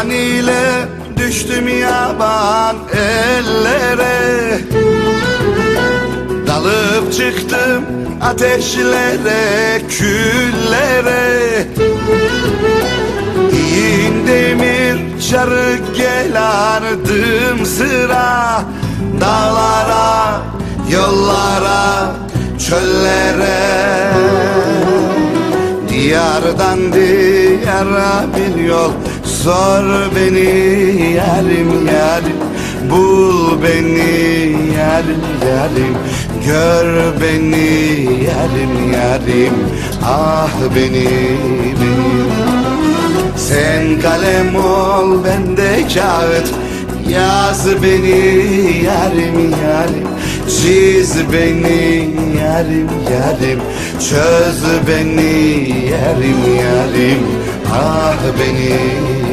Sen ile düştüm yaban ellere. Dalıp çıktım ateşlere, küllere. İyin demir çarı gelardım sıra. Dağlara, yollara, çöllere. Diyardan diyara bir yol Sor beni yarim yarim Bul beni yarim yarim Gör beni yarim yarim Ah beni beni. Sen kalem ol ben de kağıt. Yaz beni yarim yarim Çiz beni yarim yarim Çöz beni yarim yarim Ah beni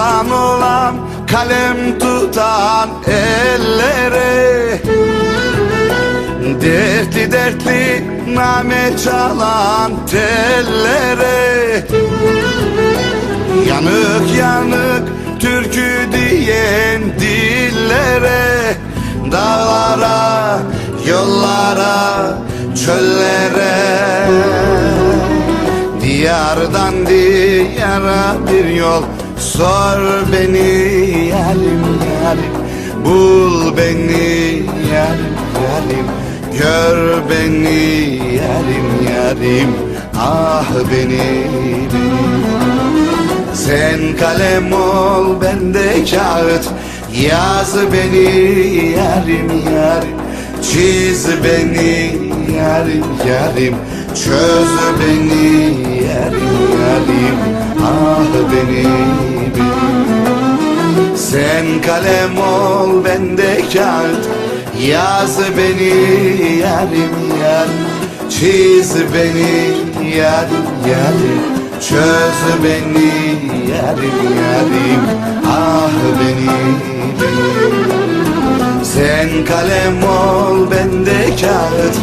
Kurban olan kalem tutan ellere. Dertli dertli name çalan tellere. Yanık yanık türkü diyen dillere. Dağlara, yollara, çöllere. Diyardan diyara bir yol Sor beni yarim yarim Bul beni yarim yarim. Gör beni yarim yarim Ah beni sen kalem ol ben de kağıt Yaz beni yarim yarim. Çiz beni yarim yarim Çöz beni yarim yarim Ah beni Sen kalem ol ben de kağıt. Yaz beni yarim yarim Çiz beni yarim yarim Çöz beni yarim yarim. Ah beni beni. Sen kalem ol ben de kağıt.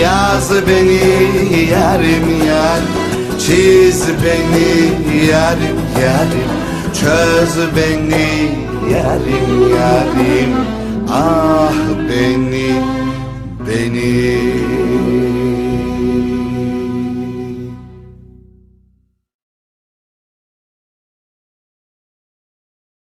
Yaz beni yarim yarim Çiz beni yarim yarim Çöz beni yarim yarim. Ah beni beni